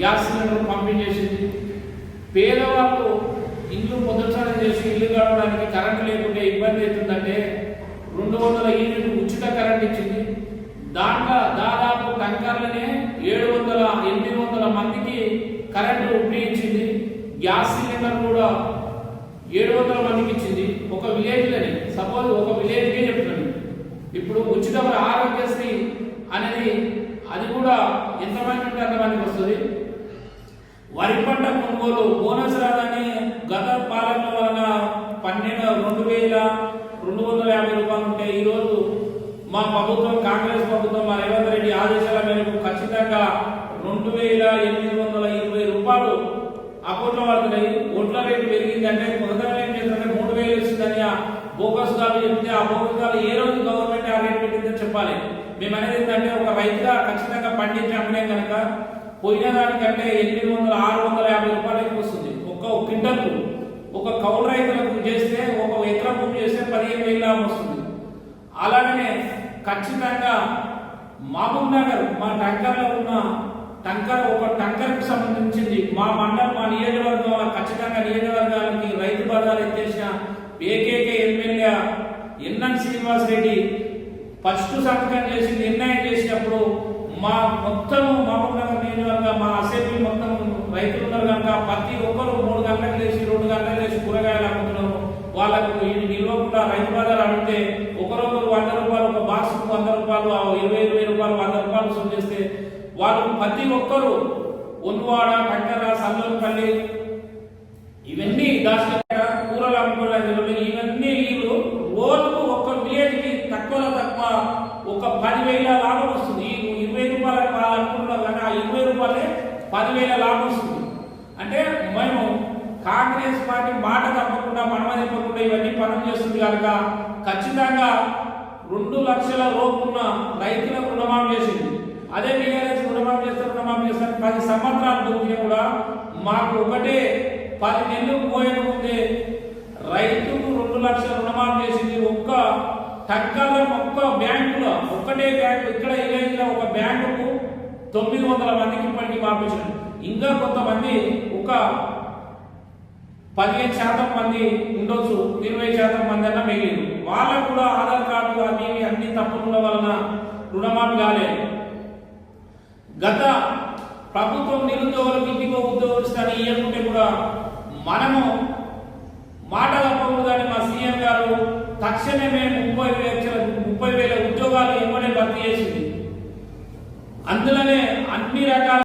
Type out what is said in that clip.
Gas cylinder పంపిణీ చేసింది. పేదవాళ్ళు ఇల్లు పునరుద్ధరణ చేసి ఇల్లు కడవడానికి కరెంట్ లేకుంటే ఇబ్బంది అవుతుందంటే రెండు వందల యూనిట్ ఉచిత కరెంట్ ఇచ్చింది. దాంట్లో దాదాపు టంకర్లనే ఏడు వందల ఎనిమిది వందల మందికి కరెంటు ఫ్రీ ఇచ్చింది. గ్యాస్ సిలిండర్ కూడా ఏడు వందల మందికి ఇచ్చింది. ఒక విలేజ్లని సపోజ్ ఒక విలేజ్కే చెప్తున్నాను. ఇప్పుడు ఉచిత ఆరోగ్యశ్రీ అనేది అది కూడా ఎంతమంది ఉంటే అంతమందికి వస్తుంది. వరి పంట కొనుగోలు బోనస్ రాదని గత పాలన వలన పన్నెండు రెండు వేల రెండు వందల యాభై రూపాయలు ఉంటే ఈరోజు మా ప్రభుత్వం కాంగ్రెస్ ప్రభుత్వం మా రేవంత్ రెడ్డి ఆదేశాల మేరకు ఖచ్చితంగా రెండు వేల ఎనిమిది వందల ఇరవై రూపాయలు అకౌంట్లో పడుతున్నాయి. ఓట్ల రేటు పెరిగిందంటే మొదట ఏం చేస్తుందంటే మూడు వేలు ఇస్తుందని ఆ బోగస్ గారు చెప్తే ఆ బోగస్ గాలు ఏ రోజు గవర్నమెంట్ ఆ రేట్ పెట్టిందని చెప్పాలి. మేము అనేది ఏంటంటే ఒక రైతుగా ఖచ్చితంగా పండించి అమ్మలే కనుక పోయిన దానికంటే ఎనిమిది వందల ఆరు వందల యాభై రూపాయలకి వస్తుంది ఒక క్వింటల్కు ఒక కౌలు రైతులకు చేస్తే ఒక ఎకరా భూమి చేస్తే పదిహేను వేల లాభం వస్తుంది. అలాగనే ఖచ్చితంగా మహబూబ్ నగర్ మా టంకర్లో ఉన్న టంకర్ ఒక టంకర్కి సంబంధించింది. మా మండలం మా నియోజకవర్గం ఖచ్చితంగా నియోజకవర్గానికి రైతు బజార్ ఎత్తేసిన ఏకేక MLA N N Srinivas Reddy first సంతకం చేసి నిర్ణయం చేసినప్పుడు మా మొత్తం మహబూబ్ నగర్ నియోజకవర్గం మా అసెంబ్లీ మొత్తం రైతులు ఉన్నారు కనుక ప్రతి ఒక్కరు మూడు గంటలకు లేచి రెండు గంటలకు లేచి కూరగాయలు అమ్ముతున్నారు. వాళ్ళకు ఐదు నిల్వకుండా రైతు బజార్ అడిగితే ఒకరొకరు వంద రూపాయలు ఒక బాక్స్ వంద రూపాయలు ఇరవై ఇరవై రూపాయలు వంద రూపాయలు వసూలు చేస్తే వాళ్ళు ప్రతి ఒక్కరు ఒన్వాడ కంకర సల్లపల్లి ఇవన్నీ దాచిన కూరలు అమ్ముకోవడానికి ఇవన్నీ వీళ్ళు రోజుకు ఒక్క విలేజ్కి తక్కువలో తక్కువ ఒక పదివేల లాభం వస్తుంది. ఇరవై రూపాయలు వాళ్ళు అనుకుంటున్నారు కానీ ఆ ఇరవై రూపాయలే పదివేల లాభం వస్తుంది. కాంగ్రెస్ పార్టీ మాట తప్పకుండా మనమ ఇవన్నీ పనులు చేస్తుంది కనుక ఖచ్చితంగా రెండు లక్షల లోపున్న రైతులకు రుణమాఫీ చేసింది. అదే టీఆర్ఎస్ రుణమాఫీ చేస్తే రుణమాఫీ చేస్తారు పది సంవత్సరాలు దొరికినా కూడా మాకు ఒకటే పది నెలలు పోయిన ముందే రైతుకు రెండు లక్షల రుణమాఫీ చేసింది ఒక్క టక్కల ఒక్క బ్యాంకులో ఒక్కటే బ్యాంకు ఇక్కడ ఇలా ఒక బ్యాంకుకు తొమ్మిది వందల మందికి ఇప్పటికీ పంపించారు ఇంకా కొంతమంది ఒక పదిహేను శాతం మంది ఉండొచ్చు ఇరవై శాతం మంది అన్న మిగిలింది వాళ్ళకు కూడా ఆధార్ కార్డు అవి అన్ని తప్పుల వలన రుణమాఫీ కాలేదు గత ప్రభుత్వం నిరుద్యోగులకు ఇంటికో ఉద్యోగస్తుని ఇవ్వకుంటే కూడా మనము మాట తప్పకూడదని మా సీఎం గారు తక్షణమే ముప్పై లక్షల ముప్పై వేల ఉద్యోగాలు ఇవ్వడే భర్తీ చేసింది. అందులోనే అన్ని రకాల